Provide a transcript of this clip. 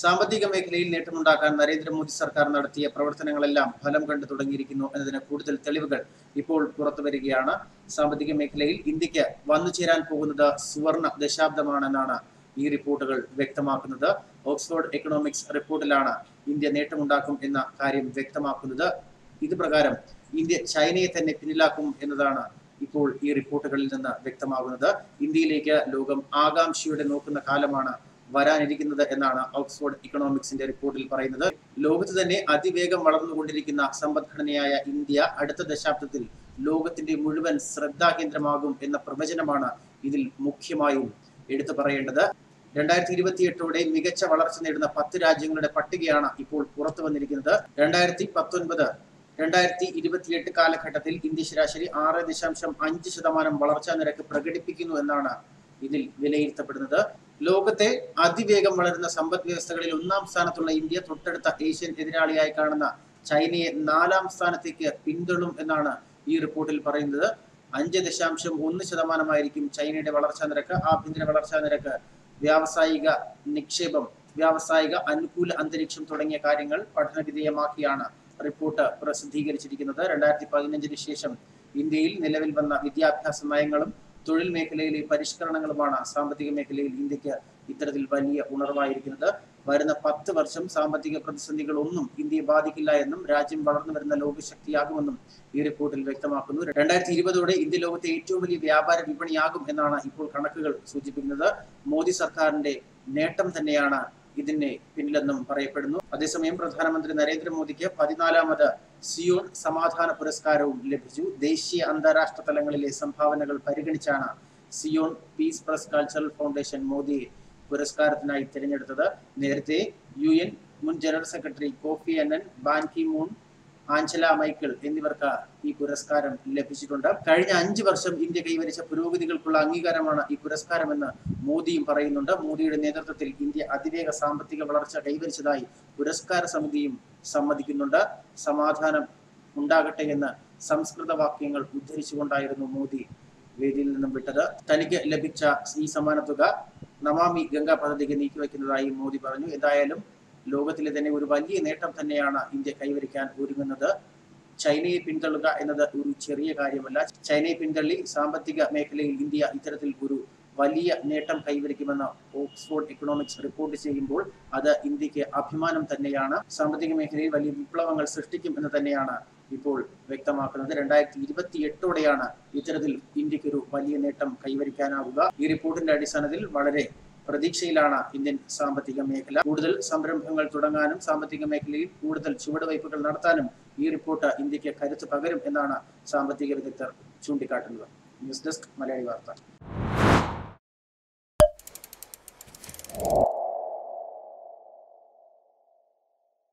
സാമ്പത്തിക മേഖലയിൽ നേട്ടമുണ്ടാക്കാൻ നരേന്ദ്രമോദി സർക്കാർ നടത്തിയ പ്രവർത്തനങ്ങളെല്ലാം ഫലം കണ്ടു തുടങ്ങിയിരിക്കുന്നു എന്നതിന് കൂടുതൽ തെളിവുകൾ ഇപ്പോൾ പുറത്തു വരികയാണ്. സാമ്പത്തിക മേഖലയിൽ ഇന്ത്യയ്ക്ക് വന്നു ചേരാൻ പോകുന്നത് സുവർണ ദശാബ്ദമാണെന്നാണ് ഈ റിപ്പോർട്ടുകൾ വ്യക്തമാക്കുന്നത്. ഓക്സ്ഫോർഡ് എക്കണോമിക്സ് റിപ്പോർട്ടിലാണ് ഇന്ത്യ നേട്ടമുണ്ടാക്കും എന്ന കാര്യം വ്യക്തമാക്കുന്നത്. ഇത് പ്രകാരം ഇന്ത്യ ചൈനയെ തന്നെ പിന്നിലാക്കും എന്നതാണ് ഇപ്പോൾ ഈ റിപ്പോർട്ടുകളിൽ നിന്ന് വ്യക്തമാകുന്നത്. ഇന്ത്യയിലേക്ക് ലോകം ആകാംക്ഷയോടെ നോക്കുന്ന കാലമാണ് വരാനിരിക്കുന്നത് എന്നാണ് ഓക്സ്ഫോർഡ് ഇക്കണോമിക്സിന്റെ റിപ്പോർട്ടിൽ പറയുന്നത്. ലോകത്ത് തന്നെ അതിവേഗം വളർന്നുകൊണ്ടിരിക്കുന്ന സമ്പദ്ഘടനയായ ഇന്ത്യ അടുത്ത ദശാബ്ദത്തിൽ ലോകത്തിന്റെ മുഴുവൻ ശ്രദ്ധാകേന്ദ്രമാകും എന്ന പ്രവചനമാണ് ഇതിൽ മുഖ്യമായും എടുത്തു പറയേണ്ടത്. രണ്ടായിരത്തി ഇരുപത്തിയെട്ടോടെ മികച്ച വളർച്ച നേടുന്ന പത്ത് രാജ്യങ്ങളുടെ പട്ടികയാണ് ഇപ്പോൾ പുറത്തു വന്നിരിക്കുന്നത്. രണ്ടായിരത്തി പത്തൊൻപത് രണ്ടായിരത്തി ഇരുപത്തിയെട്ട് കാലഘട്ടത്തിൽ ഇന്ത്യ ശരാശരി ആറ് ദശാംശം അഞ്ച് ശതമാനം വളർച്ചാ നിരക്ക് പ്രകടിപ്പിക്കുന്നു എന്നാണ് ഇതിൽ വിലയിരുത്തപ്പെടുന്നത്. ലോകത്തെ അതിവേഗം വളരുന്ന സമ്പദ് വ്യവസ്ഥകളിൽ ഒന്നാം സ്ഥാനത്തുള്ള ഇന്ത്യ തൊട്ടടുത്ത ഏഷ്യൻ എതിരാളിയായി കാണുന്ന ചൈനയെ നാലാം സ്ഥാനത്തേക്ക് പിന്തള്ളും എന്നാണ് ഈ റിപ്പോർട്ടിൽ പറയുന്നത്. അഞ്ച് ദശാംശം ഒന്ന് ശതമാനമായിരിക്കും ചൈനയുടെ വളർച്ചാ നിരക്ക്. ആഭ്യന്തര വളർച്ചാ നിരക്ക് വ്യാവസായിക നിക്ഷേപം വ്യാവസായിക അനുകൂല അന്തരീക്ഷം തുടങ്ങിയ കാര്യങ്ങൾ പഠനവിധേയമാക്കിയാണ് റിപ്പോർട്ട് പ്രസിദ്ധീകരിച്ചിരിക്കുന്നത്. രണ്ടായിരത്തി പതിനഞ്ചിന് ശേഷം ഇന്ത്യയിൽ നിലവിൽ വന്ന വിദ്യാഭ്യാസ നയങ്ങളും തൊഴിൽ മേഖലയിലെ പരിഷ്കരണങ്ങളുമാണ് സാമ്പത്തിക മേഖലയിൽ ഇന്ത്യയ്ക്ക് ഇത്തരത്തിൽ വലിയ ഉണർവായിരിക്കുന്നത്. വരുന്ന പത്ത് വർഷം സാമ്പത്തിക പ്രതിസന്ധികൾ ഒന്നും ഇന്ത്യയെ ബാധിക്കില്ല എന്നും രാജ്യം വളർന്നു വരുന്ന ലോകശക്തിയാകുമെന്നും ഈ റിപ്പോർട്ടിൽ വ്യക്തമാക്കുന്നു. രണ്ടായിരത്തി ഇരുപതോടെ ഇന്ത്യ ലോകത്തെ ഏറ്റവും വലിയ വ്യാപാര വിപണിയാകും എന്നാണ് ഇപ്പോൾ കണക്കുകൾ സൂചിപ്പിക്കുന്നത്. മോദി സർക്കാരിന്റെ നേട്ടം തന്നെയാണ് ഇതിന് പിന്നിലെന്നും പറയപ്പെടുന്നു. അതേസമയം പ്രധാനമന്ത്രി നരേന്ദ്രമോദിക്ക് പതിനാലാമത് സിയോൺ സമാധാന പുരസ്കാരവും ലഭിച്ചു. ദേശീയ അന്താരാഷ്ട്ര തലങ്ങളിലെ സംഭാവനകൾ പരിഗണിച്ചാണ് Zion peace press cultural foundation മോദിയെ പുരസ്കാരത്തിനായി തിരഞ്ഞെടുത്തത്. നേരത്തെ യു എൻ മുൻ general secretary Kofi Annan Ban Ki Moon Angela Merkel എന്നിവർക്ക് ഈ പുരസ്കാരം ലഭിച്ചിട്ടുണ്ട്. കഴിഞ്ഞ അഞ്ച് വർഷം ഇന്ത്യ കൈവരിച്ച പുരോഗതികൾക്കുള്ള അംഗീകാരമാണ് ഈ പുരസ്കാരമെന്ന് മോദിയും പറയുന്നുണ്ട്. മോദിയുടെ നേതൃത്വത്തിൽ ഇന്ത്യ അതിവേഗ സാമ്പത്തിക വളർച്ച കൈവരിച്ചതായി പുരസ്കാര സമിതിയും സമ്മതിക്കുന്നുണ്ട്. സമാധാനം ഉണ്ടാകട്ടെ എന്ന് സംസ്കൃത വാക്യങ്ങൾ ഉദ്ധരിച്ചുകൊണ്ടായിരുന്നു മോദി വേദിയിൽ നിന്നും വിട്ടത്. തനിക്ക് ലഭിച്ച ഈ സമ്മാനത്തുക നമാമി ഗംഗാ പദ്ധതിക്ക് നീക്കിവെക്കുന്നതായി മോദി പറഞ്ഞു. എന്തായാലും ലോകത്തിലെ തന്നെ ഒരു വലിയ നേട്ടം തന്നെയാണ് ഇന്ത്യ കൈവരിക്കാൻ ഒരുങ്ങുന്നത്. ചൈനയെ പിന്തള്ളുക എന്നത് ഒരു ചെറിയ കാര്യമല്ല. ചൈനയെ പിന്തള്ളി സാമ്പത്തിക മേഖലയിൽ ഇന്ത്യ ഇത്തരത്തിൽ ഒരു വലിയ നേട്ടം കൈവരിക്കുമെന്ന് ഓക്സ്ഫോർഡ് എക്കണോമിക്സ് റിപ്പോർട്ട് ചെയ്യുമ്പോൾ അത് ഇന്ത്യയ്ക്ക് അഭിമാനം തന്നെയാണ്. സാമ്പത്തിക മേഖലയിൽ വലിയ വിപ്ലവങ്ങൾ സൃഷ്ടിക്കും എന്ന് തന്നെയാണ് ഇപ്പോൾ വ്യക്തമാക്കുന്നത്. രണ്ടായിരത്തി ഇരുപത്തി എട്ടോടെയാണ് ഇത്തരത്തിൽ ഇന്ത്യയ്ക്ക് ഒരു വലിയ നേട്ടം കൈവരിക്കാനാവുക. ഈ റിപ്പോർട്ടിന്റെ അടിസ്ഥാനത്തിൽ വളരെ പ്രതീക്ഷയിലാണ് ഇന്ത്യൻ സാമ്പത്തിക മേഖല. കൂടുതൽ സംരംഭങ്ങൾ തുടങ്ങാനും സാമ്പത്തിക മേഖലയിൽ കൂടുതൽ ചുവടുവയ്പുകൾ നടത്താനും ഈ റിപ്പോർട്ട് ഇന്ത്യയ്ക്ക് കരുത്ത് പകരും എന്നാണ് സാമ്പത്തിക വിദഗ്ധർ ചൂണ്ടിക്കാട്ടുന്നത്. ന്യൂസ് ഡെസ്ക് മലയാളി വാർത്ത.